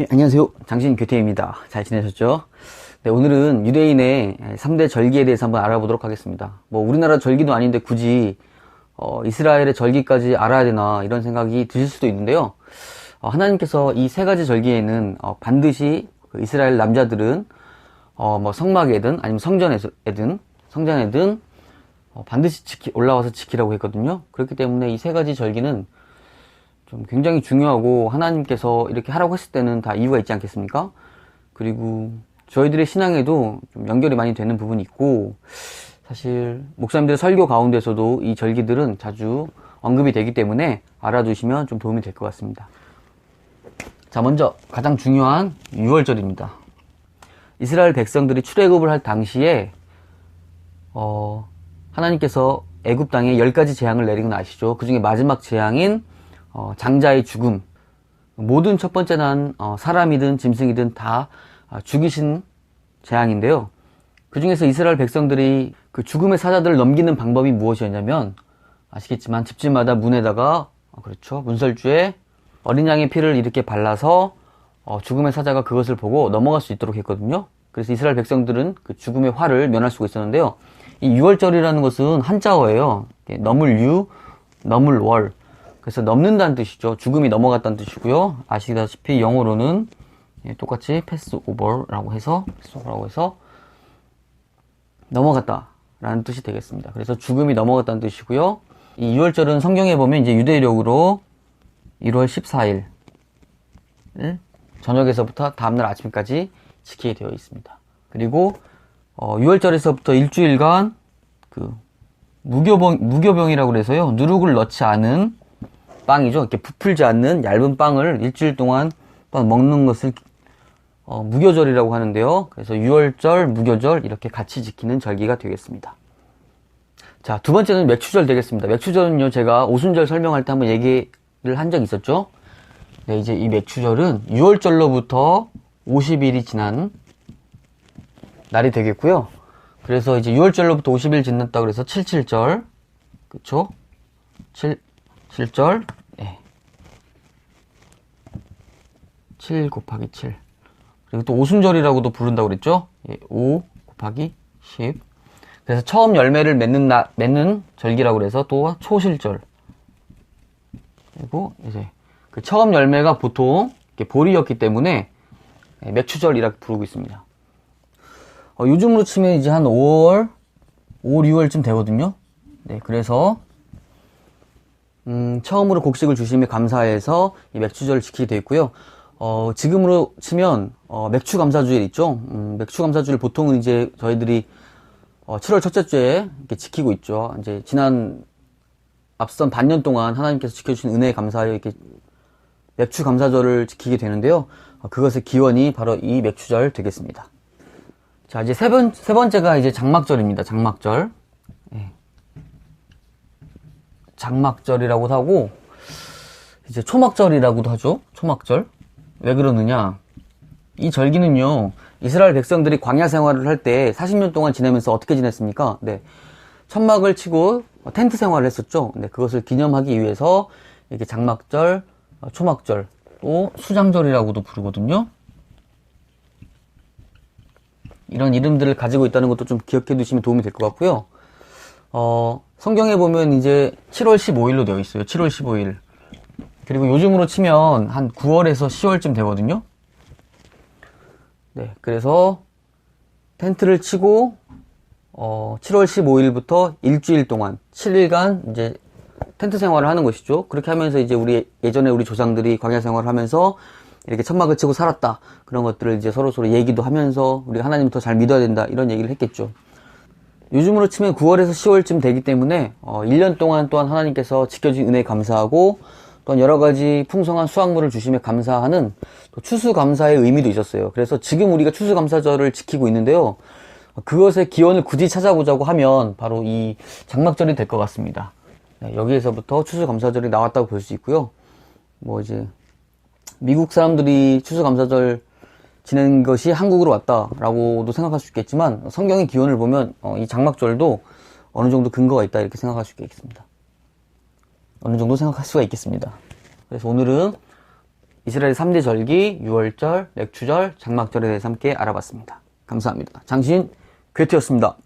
예, 안녕하세요. 장신 교태입니다. 잘 지내셨죠? 네, 오늘은 유대인의 3대 절기에 대해서 한번 알아보도록 하겠습니다. 뭐, 우리나라 절기도 아닌데 굳이, 어, 이스라엘의 절기까지 알아야 되나, 이런 생각이 드실 수도 있는데요. 어, 하나님께서 이 세 가지 절기에는, 어, 반드시 그 이스라엘 남자들은, 어, 뭐, 성막에든, 아니면 성전에든, 성전에든, 어, 반드시 지키, 올라와서 지키라고 했거든요. 그렇기 때문에 이 세 가지 절기는 좀 굉장히 중요하고 하나님께서 이렇게 하라고 했을 때는 다 이유가 있지 않겠습니까? 그리고 저희들의 신앙에도 좀 연결이 많이 되는 부분이 있고 사실 목사님들의 설교 가운데서도 이 절기들은 자주 언급이 되기 때문에 알아두시면 좀 도움이 될 것 같습니다. 자, 먼저 가장 중요한 6월절입니다. 이스라엘 백성들이 출애굽을 할 당시에 어, 하나님께서 애굽 땅에 10가지 재앙을 내린 건 아시죠? 그 중에 마지막 재앙인 어, 장자의 죽음, 모든 첫 번째 난 어, 사람이든 짐승이든 다 아, 죽이신 재앙인데요. 그 중에서 이스라엘 백성들이 그 죽음의 사자들을 넘기는 방법이 무엇이었냐면 아시겠지만 집집마다 문에다가 어, 그렇죠 문설주에 어린 양의 피를 이렇게 발라서 어, 죽음의 사자가 그것을 보고 넘어갈 수 있도록 했거든요. 그래서 이스라엘 백성들은 그 죽음의 화를 면할 수가 있었는데요. 이 6월절이라는 것은 한자어예요. 넘을 유, 넘을 월. 그래서 넘는다는 뜻이죠. 죽음이 넘어갔다는 뜻이고요. 아시다시피 영어로는 예, 똑같이 패스 오버라고 해서 패스 오버라고 해서 넘어갔다라는 뜻이 되겠습니다. 그래서 죽음이 넘어갔다는 뜻이고요. 이 6월절은 성경에 보면 이제 유대력으로 1월 14일 저녁에서부터 다음날 아침까지 지키게 되어 있습니다. 그리고 어, 6월절에서부터 일주일간 그 무교병 무교병이라고 그래서요 누룩을 넣지 않은 빵이죠. 이렇게 부풀지 않는 얇은 빵을 일주일 동안 먹는 것을 어, 무교절이라고 하는데요. 그래서 6월절, 무교절 이렇게 같이 지키는 절기가 되겠습니다. 자, 두 번째는 맥추절 되겠습니다. 맥추절은요, 제가 오순절 설명할 때 한번 얘기를 한 적이 있었죠. 네, 이제 이 맥추절은 6월절로부터 50일이 지난 날이 되겠고요. 그래서 이제 6월절로부터 50일 지났다 그래서 77절, 그쵸? 7, 7절, 예. 7 곱하기 7. 그리고 또 오순절이라고도 부른다고 그랬죠? 예, 5 곱하기 10. 그래서 처음 열매를 맺는 나, 맺는 절기라고 그래서 또 초실절. 그리고 이제 그 처음 열매가 보통 보리였기 때문에 예, 맥추절이라고 부르고 있습니다. 어, 요즘으로 치면 이제 한 5월, 5월, 6월쯤 되거든요. 네, 그래서 음, 처음으로 곡식을 주심에 감사해서 이 맥추절을 지키게 되어 있고요. 어, 지금으로 치면 어, 맥추 감사주일 있죠. 음, 맥추 감사주일 보통은 이제 저희들이 어, 7월 첫째 주에 이렇게 지키고 있죠. 이제 지난 앞선 반년 동안 하나님께서 지켜주신 은혜에 감사하여 이렇게 맥추 감사절을 지키게 되는데요. 어, 그것의 기원이 바로 이 맥추절 되겠습니다. 자, 이제 세 번, 세 번째가 이제 장막절입니다. 장막절. 장막절이라고도 하고 이제 초막절이라고도 하죠. 초막절. 왜 그러느냐? 이 절기는요. 이스라엘 백성들이 광야 생활을 할 때 40년 동안 지내면서 어떻게 지냈습니까? 네. 천막을 치고 텐트 생활을 했었죠. 네, 그것을 기념하기 위해서 이렇게 장막절, 초막절, 또 수장절이라고도 부르거든요. 이런 이름들을 가지고 있다는 것도 좀 기억해 두시면 도움이 될 것 같고요. 어, 성경에 보면 이제 7월 15일로 되어 있어요. 7월 15일. 그리고 요즘으로 치면 한 9월에서 10월쯤 되거든요. 네, 그래서 텐트를 치고 어, 7월 15일부터 일주일 동안 7일간 이제 텐트 생활을 하는 것이죠. 그렇게 하면서 이제 우리 예전에 우리 조상들이 광야 생활을 하면서 이렇게 천막을 치고 살았다. 그런 것들을 이제 서로 서로 얘기도 하면서 우리가 하나님을 더잘 믿어야 된다. 이런 얘기를 했겠죠. 요즘으로 치면 9월에서 10월쯤 되기 때문에 어, 1년 동안 또한 하나님께서 지켜주신 은혜에 감사하고 또한 여러 가지 풍성한 수확물을 주심에 감사하는 추수감사의 의미도 있었어요. 그래서 지금 우리가 추수감사절을 지키고 있는데요. 그것의 기원을 굳이 찾아보자고 하면 바로 이 장막절이 될 것 같습니다. 네, 여기에서부터 추수감사절이 나왔다고 볼 수 있고요. 뭐 이제 미국 사람들이 추수감사절 지낸 것이 한국으로 왔다라고도 생각할 수 있겠지만 성경의 기원을 보면 어, 이 장막절도 어느 정도 근거가 있다 이렇게 생각할 수 있겠습니다. 어느 정도 생각할 수가 있겠습니다. 그래서 오늘은 이스라엘 3대 절기, 유월절, 맥추절, 장막절에 대해서 함께 알아봤습니다. 감사합니다. 장신 괴테였습니다.